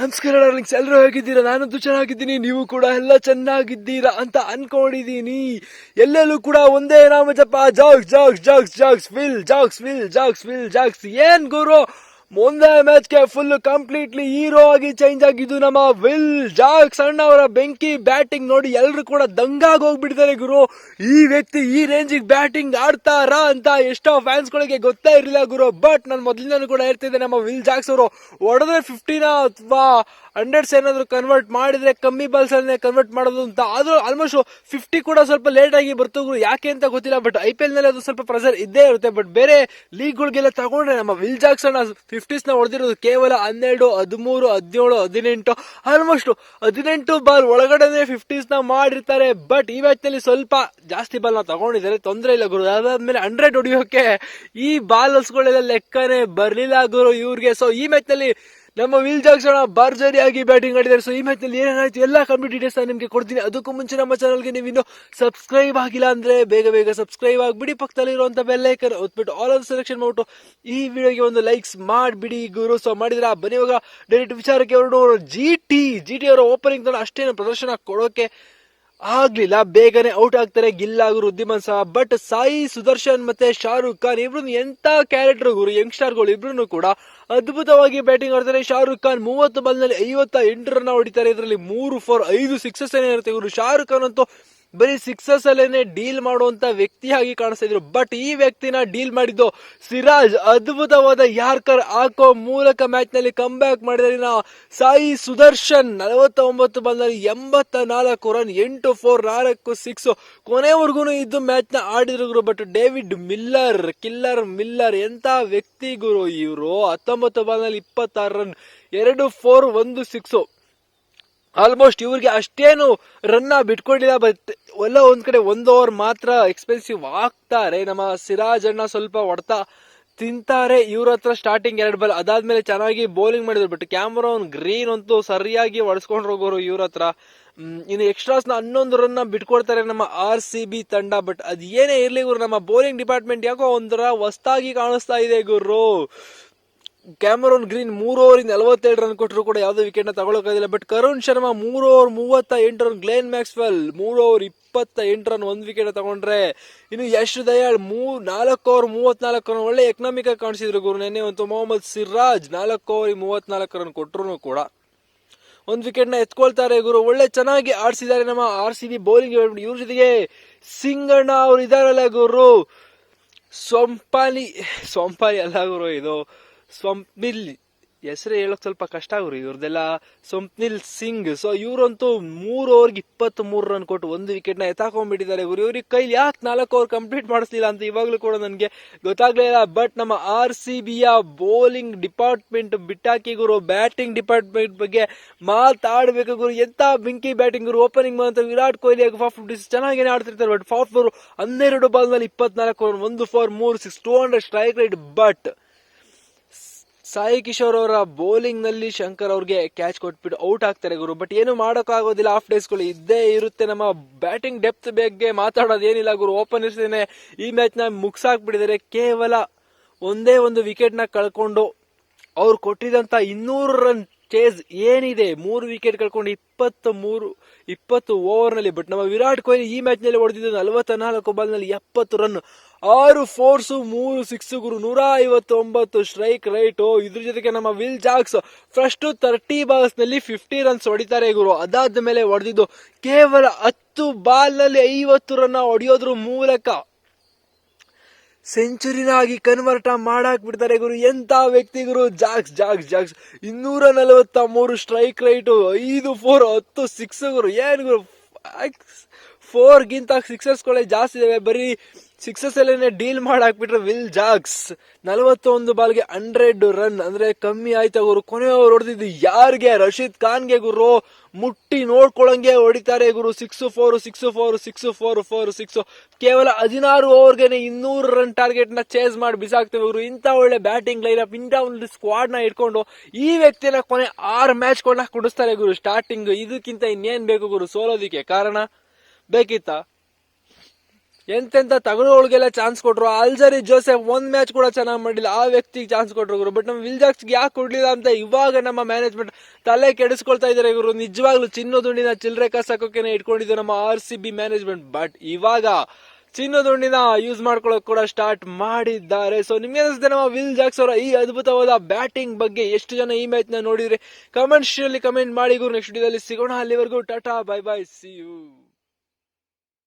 ನಮಸ್ಕಾರ ಡಾರ್ಲಿಂಗ್ಸ್ ಎಲ್ಲರೂ ಹೇಗಿದ್ದೀರಾ? ನಾನಂತೂ ಚೆನ್ನಾಗಿದ್ದೀನಿ, ನೀವು ಕೂಡ ಎಲ್ಲ ಚೆನ್ನಾಗಿದ್ದೀರಾ ಅಂತ ಅನ್ಕೊಂಡಿದ್ದೀನಿ ಎಲ್ಲೆಲ್ಲೂ ಕೂಡ ಒಂದೇ ನಾಮ ಜಪ Jacks Jacks Jacks Jacks Phil, Jacks Phil Jacks Phil, Jacks. ಏನ್ ಗುರು? ಮುಂದೆ ಮ್ಯಾಚ್ಗೆ ಫುಲ್ ಕಂಪ್ಲೀಟ್ಲಿ ಹೀರೋ ಆಗಿ ಚೇಂಜ್ ಆಗಿದ್ದು ನಮ್ಮ ವಿಲ್ ಜಾಕ್ ಸಣ್ಣ ಅವರ ಬೆಂಕಿ ಬ್ಯಾಟಿಂಗ್ ನೋಡಿ ಎಲ್ಲರೂ ಕೂಡ ದಂಗಾಗಿ ಹೋಗ್ಬಿಡ್ತಾರೆ ಗುರು. ಈ ವ್ಯಕ್ತಿ ಈ ರೇಂಜಿಗೆ ಬ್ಯಾಟಿಂಗ್ ಆಡ್ತಾರಾ ಅಂತ ಎಷ್ಟೋ ಫ್ಯಾನ್ಸ್ಗಳಿಗೆ ಗೊತ್ತೇ ಇರಲಿಲ್ಲ ಗುರು. ಬಟ್ ನಾನು ಮೊದಲಿಂದನೂ ಕೂಡ ಹೇಳ್ತಿದ್ದೆ ನಮ್ಮ ವಿಲ್ ಜಾಕ್ಸ್ ಅವರು ಹೊಡೆದ್ರೆ ಫಿಫ್ಟಿನ ಅಥವಾ ಹಂಡ್ರೆಡ್ಸ್ ಏನಾದ್ರು ಕನ್ವರ್ಟ್ ಮಾಡಿದ್ರೆ ಕಮ್ಮಿ ಬಾಲ್ಸ್ ಅಲ್ಲೇ ಕನ್ವರ್ಟ್ ಮಾಡೋದು ಅಂತ. ಆದ್ರೂ ಆಲ್ಮೋಸ್ಟ್ ಫಿಫ್ಟಿ ಕೂಡ ಸ್ವಲ್ಪ ಲೇಟ್ ಆಗಿ ಗುರು. ಯಾಕೆ ಅಂತ ಗೊತ್ತಿಲ್ಲ ಬಟ್ ಐ ಪಿ ಎಲ್ನಲ್ಲಿ ಅದು ಸ್ವಲ್ಪ ಪ್ರೆಸರ್ ಇದ್ದೇ ಇರುತ್ತೆ. ಬಟ್ ಬೇರೆ ಲೀಗ್ ಗಳಿಗೆಲ್ಲ ತಗೊಂಡ್ರೆ ನಮ್ಮ ವಿಲ್ ಜಾಕ್ಸನ್ ಫಿಫ್ಟೀಸ್ನ ಹೊಡೆದಿರೋದು ಕೇವಲ ಹನ್ನೆರಡು, ಹದಿಮೂರು, ಹದಿನೇಳು, ಹದಿನೆಂಟು ಆಲ್ಮೋಸ್ಟ್ ಹದಿನೆಂಟು ಬಾಲ್ ಒಳಗಡೆನೆ ನ ಮಾಡಿರ್ತಾರೆ. ಬಟ್ ಈ ಮ್ಯಾಚ್ನಲ್ಲಿ ಸ್ವಲ್ಪ ಜಾಸ್ತಿ ಬಾಲ್ನ ತಗೊಂಡಿದ್ದಾರೆ. ತೊಂದರೆ ಇಲ್ಲ ಗುರು. ಅದಾದ್ಮೇಲೆ ಹಂಡ್ರೆಡ್ ಹೊಡಿಯೋಕೆ ಈ ಬಾಲರ್ಸ್ಗಳೆಲ್ಲ ಲೆಕ್ಕನೇ ಬರ್ಲಿಲ್ಲ ಗುರು ಇವ್ರಿಗೆ. ಸೊ ಈ ಮ್ಯಾಚ್ನಲ್ಲಿ ನಮ್ಮ ವಿಲ್ ಜಾಕ್ಸನ್ ಆಗಿ ಬ್ಯಾಟಿಂಗ್ ಆಡಿದ್ದಾರೆ. ಸೊ ಈ ಮ್ಯಾಚ್ನಲ್ಲಿ ಏನಾಯ್ತು ಎಲ್ಲ ಕಂಪ್ಲೀಟ್ ಡೀಟೇಲ್ಸ್ ನಾನು ನಿಮಗೆ ಕೊಡ್ತೀನಿ. ಅದಕ್ಕೂ ಮುಂಚೆ ನಮ್ಮ ಚಾನಲ್ಗೆ ನೀವು ಇನ್ನು ಸಬ್ಸ್ಕ್ರೈಬ್ ಆಗಿಲ್ಲ ಅಂದ್ರೆ ಬೇಗ ಬೇಗ ಸಬ್ಸ್ಕ್ರೈಬ್ ಪಕ್ಕದಲ್ಲಿರುವಂತ ಬೆಲ್ ಐಕನ್ ಒತ್ಬಿಟ್ಟು ಆಲ್ ಆನ್ ಸೆಲೆಕ್ಷನ್ ಮಾಡ್ಬಿಟ್ಟು ಈ ವಿಡಿಯೋಗೆ ಒಂದು ಲೈಕ್ಸ್ ಮಾಡಿಬಿಡಿ ಗುರು. ಸೊ ಆ ಬನ್ನಿ ಇವಾಗ ಡೈರೆಕ್ಟ್ ವಿಚಾರಕ್ಕೆ ಹೊರಡು ಜಿ ಟಿ ಜಿ ಟಿ ಅವರ ಓಪನಿಂಗ್ ಅಷ್ಟೇನು ಪ್ರದರ್ಶನ ಕೊಡೋಕೆ ಆಗ್ಲಿಲ್ಲ, ಬೇಗನೆ ಔಟ್ ಆಗ್ತಾರೆ, ಗಿಲ್ ಆಗುರು ರುದ್ದಿಮನ್ ಸಹ. ಬಟ್ ಸಾಯಿ, ಸುದರ್ಶನ್ ಮತ್ತೆ ಶಾರುಖ್ ಖಾನ್ ಇಬ್ರು ಎಂತ ಕ್ಯಾರೆಕ್ಟರ್ ಗುರು ಯಂಗ್ಸ್ಟರ್ಗಳು ಇಬ್ರು ಕೂಡ ಅದ್ಭುತವಾಗಿ ಬ್ಯಾಟಿಂಗ್ ಆಡ್ತಾರೆ. ಶಾರುಖ್ ಖಾನ್ ಮೂವತ್ತು ಬಾಲ್ನಲ್ಲಿ ಐವತ್ತ ಎಂಟು ರನ್ ಹೊಡಿತಾರೆ ಇದರಲ್ಲಿ ಮೂರು ಫೋರ್ ಐದು ಸಿಕ್ಸಸ್ ಏನೇ ಇರುತ್ತೆ ಗುರು ಶಾರುಖ್ ಖಾನ್ ಅಂತೂ ಬರೀ ಸಿಕ್ಸಸ್ ಅಲ್ಲೇನೆ ಡೀಲ್ ಮಾಡುವಂತ ವ್ಯಕ್ತಿಯಾಗಿ ಕಾಣಿಸ್ತಾ ಇದ್ರು ಬಟ್ ಈ ವ್ಯಕ್ತಿನ ಡೀಲ್ ಮಾಡಿದ್ದು ಸಿರಾಜ್, ಅದ್ಭುತವಾದ ಯಾರ್ಕರ್ ಹಾಕೋ ಮೂಲಕ ಮ್ಯಾಚ್ನಲ್ಲಿ ಕಮ್ ಬ್ಯಾಕ್ ಮಾಡಿದ ಸಾಯಿ ಸುದರ್ಶನ್ ನಲವತ್ತ ಒಂಬತ್ತು ಬಾಲ್ನಲ್ಲಿ ಎಂಬತ್ತ ನಾಲ್ಕು ರನ್ ಎಂಟು ಫೋರ್ ನಾಲ್ಕು ಸಿಕ್ಸ್ ಕೊನೆವರೆಗೂ ಇದ್ದು ಮ್ಯಾಚ್ನ ಆಡಿದ್ರು but David Miller killer Miller ಎಂತ ವ್ಯಕ್ತಿ ಗುರು ಇವರು. ಹತ್ತೊಂಬತ್ತು ಬಾಲ್ನಲ್ಲಿ ಇಪ್ಪತ್ತಾರು ರನ್ ಎರಡು ಫೋರ್ ಒಂದು ಸಿಕ್ಸ್ ಆಲ್ಮೋಸ್ಟ್ ಇವ್ರಿಗೆ ಅಷ್ಟೇನು ರನ್ನ ಬಿಟ್ಕೊಂಡಿಲ್ಲ ಬಟ್ ಎಲ್ಲ ಒಂದ್ ಕಡೆ ಒಂದು ಓವರ್ ಮಾತ್ರ ಎಕ್ಸ್ಪೆನ್ಸಿವ್ ಆಗ್ತಾರೆ. ನಮ್ಮ ಸಿರಾಜ್ ಅಣ್ಣ ಸ್ವಲ್ಪ ಹೊಡ್ತಾ ತಿಂತಾರೆ. ಇವ್ರ ಹತ್ರ ಸ್ಟಾರ್ಟಿಂಗ್ ಎರಡು ಬಾಲ್ ಅದಾದ್ಮೇಲೆ ಚೆನ್ನಾಗಿ ಬೌಲಿಂಗ್ ಮಾಡಿದ್ರು ಬಟ್ ಕ್ಯಾಮ್ರಾನ್ ಗ್ರೀನ್ ಅಂತೂ ಸರಿಯಾಗಿ ಹೊಡ್ಸ್ಕೊಂಡು ಹೋಗೋರು ಇವ್ರ ಹತ್ರ. ಇನ್ನು ಎಕ್ಸ್ಟ್ರಾಸ್ನ ಹನ್ನೊಂದು ರನ್ನ ಬಿಟ್ಕೊಡ್ತಾರೆ ನಮ್ಮ ಆರ್ ಸಿ ಬಿ ತಂಡ ಬಟ್ ಅದ್ ಏನೇ ಇರ್ಲಿ ಗುರು, ನಮ್ಮ ಬೌಲಿಂಗ್ ಡಿಪಾರ್ಟ್ಮೆಂಟ್ ಯಾಕೋ ಒಂಥರ ಹೊಸ್ತಾಗಿ ಕಾಣಿಸ್ತಾ ಇದೆ ಗುರು. ಕ್ಯಾಮರೋನ್ ಗ್ರೀನ್ ಮೂರು ಓವರ್ ನಲವತ್ತೆರಡು ರನ್ ಕೊಟ್ಟರು ಕೂಡ ಯಾವುದೇ ವಿಕೆಟ್ನ ತಗೊಳಕಾಗಿಲ್ಲ ಬಟ್ ಕರುಣ್ ಶರ್ಮಾ ಮೂರು ಓವರ್ ಮೂವತ್ತ ಎಂಟು ರನ್ ಗ್ಲೇನ್ ಮ್ಯಾಕ್ಸ್ವೆಲ್ ಮೂರು ಓವರ್ ಇಪ್ಪತ್ತ ಎಂಟು ರನ್ ಒಂದು ವಿಕೆಟ್ ತಗೊಂಡ್ರೆ ಇನ್ನು ಯಶ್ ದಯಾಳ್ ಮೂರ್ ನಾಲ್ಕು ಓವರ್ ಮೂವತ್ನಾಲ್ಕು ರನ್ ಒಳ್ಳೆ ಎಕನಾಮಿಕ್ ಆಗಿ ಕಾಣಿಸಿದ್ರು ಗುರು ನೆನ್ನೆ ಒಂದು ಮೊಹಮ್ಮದ್ ಸಿರಾಜ್ ನಾಲ್ಕು ಓವರ್ ಮೂವತ್ನಾಲ್ಕು ರನ್ ಕೊಟ್ಟರು ಕೂಡ ಒಂದು ವಿಕೆಟ್ನ ಎತ್ಕೊಳ್ತಾರೆ ಗುರು. ಒಳ್ಳೆ ಚೆನ್ನಾಗಿ ಆಡಿಸಿದ್ದಾರೆ ನಮ್ಮ ಆರ್ ಸಿ ಬಿ ಬೌಲಿಂಗ್ ಇವ್ರ ಜೊತೆಗೆ ಸಿಂಗಣ್ಣ ಅವ್ರು ಇದಾರಲ್ಲ ಗುರು. ಸೊಂಪಾಲಿ ಸೊಂಪಾಲಿ ಅಲ್ಲ ಗುರು ಇದು. ಸ್ವಪ್ನಿಲ್ ಹೆಸರು ಹೇಳೋಕೆ ಸ್ವಲ್ಪ ಕಷ್ಟ ಗುರು ಇವ್ರದೆಲ್ಲ ಸ್ವಪ್ನಿಲ್ ಸಿಂಗ್. ಸೊ ಇವರಂತೂ ಮೂರು ಓವರ್ಗೆ ಇಪ್ಪತ್ತ್ ಮೂರು ರನ್ ಕೊಟ್ಟು ಒಂದು ವಿಕೆಟ್ನ ಎತ್ತಾಕೊಂಡ್ಬಿಟ್ಟಿದ್ದಾರೆ ಗುರು ಇವ್ರಿಗೆ ಕೈಲಿ ಯಾಕೆ ನಾಲ್ಕು ಓವರ್ ಕಂಪ್ಲೀಟ್ ಮಾಡಿಸ್ಲಿಲ್ಲ ಅಂತ ಇವಾಗಲೂ ಕೂಡ ನನಗೆ ಗೊತ್ತಾಗ್ಲಿಲ್ಲ ಬಟ್ ನಮ್ಮ ಆರ್ ಸಿ ಬಿಯ ಬೌಲಿಂಗ್ ಡಿಪಾರ್ಟ್ಮೆಂಟ್ ಬಿಟ್ಟಾಕಿ ಗುರು ಬ್ಯಾಟಿಂಗ್ ಡಿಪಾರ್ಟ್ಮೆಂಟ್ ಬಗ್ಗೆ ಮಾತಾಡ್ಬೇಕು ಗುರು. ಎಂತ ಬೆಂಕಿ ಬ್ಯಾಟಿಂಗ್ ಗುರು? ಓಪನಿಂಗ್ ಬಂತ ವಿರಾಟ್ ಕೊಹ್ಲಿ ಫಾಫ್ ಫಾಫ್ ಚೆನ್ನಾಗೇನೆ ಆಡ್ತಿರ್ತಾರೆ. ಬಟ್ ಫಾಫ್ ಫೋರ್ ಹನ್ನೆರಡು ಬಾಲ್ನಲ್ಲಿ ಇಪ್ಪತ್ನಾಲ್ಕು ರನ್ ಒಂದು ಫಾರ್ ಮೂರು six two hundred strike rate but Sai Kishore ಅವರ ಬೌಲಿಂಗ್ನಲ್ಲಿ ಶಂಕರ್ ಅವ್ರಿಗೆ ಕ್ಯಾಚ್ ಕೊಟ್ಬಿಟ್ಟು ಔಟ್ ಆಗ್ತಾರೆ ಗುರು. ಬಟ್ ಏನು ಮಾಡೋಕ್ಕಾಗೋದಿಲ್ಲ ಆಫ್ ಡೇಸ್ಗಳು ಇದ್ದೇ ಇರುತ್ತೆ. ನಮ್ಮ ಬ್ಯಾಟಿಂಗ್ ಡೆಪ್ತ್ ಬಗ್ಗೆ ಮಾತಾಡೋದು ಏನಿಲ್ಲ ಗುರು ಓಪನರ್ಸ್ ಈ ಮ್ಯಾಚ್ನ ಮುಗ್ಸಾಕ್ಬಿಟ್ಟಿದ್ದಾರೆ. ಕೇವಲ ಒಂದೇ ಒಂದು ವಿಕೆಟ್ನ ಕಳ್ಕೊಂಡು ಅವ್ರು ಕೊಟ್ಟಿದಂತ ಇನ್ನೂರು ರನ್ ಚೇಸ್ ಏನಿದೆ? ಮೂರು ವಿಕೆಟ್ ಕಳ್ಕೊಂಡು ಇಪ್ಪತ್ತ ಮೂರು ಇಪ್ಪತ್ತು ಓವರ್ನಲ್ಲಿ ಬಟ್ ನಮ್ಮ ವಿರಾಟ್ ಕೊಹ್ಲಿ ಈ ಮ್ಯಾಚ್ನಲ್ಲಿ ಹೊಡೆದಿದ್ದು ನಲವತ್ತ ನಾಲ್ಕು ಬಾಲ್ನಲ್ಲಿ ಎಪ್ಪತ್ತು ರನ್ ಆರು ಫೋರ್ಸು ಮೂರು ಸಿಕ್ಸ್ ಗುರು ನೂರ ಐವತ್ತೊಂಬತ್ತು ಸ್ಟ್ರೈಕ್ ರೈಟ್ ಇದ್ರ ಜೊತೆಗೆ ನಮ್ಮ ವಿಲ್ ಜಾಕ್ಸ್ ಫಸ್ಟ್ ತರ್ಟಿ ಬಾಲ್ಸ್ನಲ್ಲಿ ಫಿಫ್ಟಿ ರನ್ಸ್ ಹೊಡಿತಾರೆ ಗುರು. ಅದಾದ ಮೇಲೆ ಹೊಡೆದಿದ್ದು ಕೇವಲ ಹತ್ತು ಬಾಲ್ನಲ್ಲಿ ಐವತ್ತು ರನ್ನ ಹೊಡೆಯೋದ್ರ ಮೂಲಕ ಸೆಂಚುರಿನಾಗಿ ಕನ್ವರ್ಟ್ ಮಾಡಾಕ್ ಬಿಡ್ತಾರೆ ಗುರು. ಎಂತ ವ್ಯಕ್ತಿ ಗುರು? Jacks Jacks Jacks. ಇನ್ನೂರ ನಲವತ್ತ ಮೂರು ಸ್ಟ್ರೈಕ್ ರೈಟು, ಐದು ಫೋರ್ ಹತ್ತು ಸಿಕ್ಸ್ ಗುರು. ಏನು ಗುರು? ಫೋರ್ ಗಿಂತ ಸಿಕ್ಸಸ್ಗಳೇ ಜಾಸ್ತಿ ಇದಾವೆ. ಬರೀ ಸಿಕ್ಸಸ್ ಅಲ್ಲೇನೆ ಡೀಲ್ ಮಾಡಾಕ್ಬಿಟ್ರೆ ವಿಲ್ ಜಾಕ್ಸ್ ನಲವತ್ತೊಂದು ಬಾಲ್ಗೆ ಹಂಡ್ರೆಡ್ ರನ್ ಅಂದ್ರೆ ಕಮ್ಮಿ ಆಯ್ತಾ ಗುರು. ಕೊನೆಯವ್ರು ಹೊಡೆದಿದ್ದು ಯಾರಿಗೆ? ರಶೀದ್ ಖಾನ್ಗೆ ಗುರು. ಮುಟ್ಟಿ ನೋಡ್ಕೊಳಂಗೆ ಹೊಡಿತಾರೆ ಗುರು. Six four six four six four four six ಕೇವಲ ಹದಿನಾರು ಓವರ್ಗೆ ಇನ್ನೂರು ರನ್ ಟಾರ್ಗೆಟ್ನ ಚೇಸ್ ಮಾಡಿ ಬಿಸಾಕ್ತೇವೆ ಗುರು. ಇಂಥ ಒಳ್ಳೆ ಬ್ಯಾಟಿಂಗ್ ಲೈನ್ ಅಪ್ ಇಂಥ ಒಂದು ಸ್ಕ್ವಾಡ್ನ ಇಟ್ಕೊಂಡು ಈ ವ್ಯಕ್ತಿನ ಕೊನೆ ಆರು ಮ್ಯಾಚ್ ಗಳನ್ನ ಕುಡಿಸ್ತಾರೆ ಗುರು. ಸ್ಟಾರ್ಟಿಂಗ್ ಇದಕ್ಕಿಂತ ಇನ್ನೇನ್ ಬೇಕು ಗುರು? ಸೋಲೋದಿಕ್ಕೆ ಕಾರಣ? ಬೇಕಿತ್ತ? ಎಂತೆಂತ ತಗಡುಗಳಿಗೆಲ್ಲ ಚಾನ್ಸ್ ಕೊಟ್ರು. ಅಲ್ಜರಿ ಜೋಸೆಫ್ ಒಂದ್ ಮ್ಯಾಚ್ ಕೂಡ ಚೆನ್ನಾಗಿ ಮಾಡಿಲ್ಲ. ಆ ವ್ಯಕ್ತಿಗೆ ಚಾನ್ಸ್ ಕೊಟ್ರು ಗುರು. ಬಟ್ ನಮ್ಮ ವಿಲ್ ಜಾಕ್ಸ್ಗೆ ಯಾಕೆ ಕೊಡ್ಲಿಲ್ಲ ಅಂತ ಇವಾಗ ನಮ್ಮ ಮ್ಯಾನೇಜ್ಮೆಂಟ್ ತಲೆ ಕೆಡಿಸ್ಕೊಳ್ತಾ ಇದಾರೆ ಇವರು ನಿಜವಾಗ್ಲೂ ಚಿನ್ನ ದುಂಡಿನ ಚಿಲ್ಲರೆ ಕಸಾಕೋಕೆನೆ ಇಟ್ಕೊಂಡಿದ್ದು ನಮ್ಮ R C B management but ಇವಾಗ ಚಿನ್ನದುಂಡಿನ ಯೂಸ್ ಮಾಡ್ಕೊಳ್ಳೋಕೆ ಕೂಡ ಸ್ಟಾರ್ಟ್ ಮಾಡಿದ್ದಾರೆ. ಸೊ ನಿಮ್ಗೆ ಅನಿಸುತ್ತೆ ನಮ್ಮ ವಿಲ್ ಜಾಕ್ಸ್ ಅವರ ಈ ಅದ್ಭುತವಾದ ಬ್ಯಾಟಿಂಗ್ ಬಗ್ಗೆ ಎಷ್ಟು ಜನ ಈ ಮ್ಯಾಚ್ನ ನೋಡಿದ್ರೆ? ಕಮೆಂಟ್ಸ್ ಕಮೆಂಟ್ ಮಾಡಿ ಗುರು. ನೆಕ್ಸ್ಟ್ ವಿಡಿಯೋದಲ್ಲಿ ಸಿಗೋಣ. ಅಲ್ಲಿವರೆಗೂ tata bye bye see you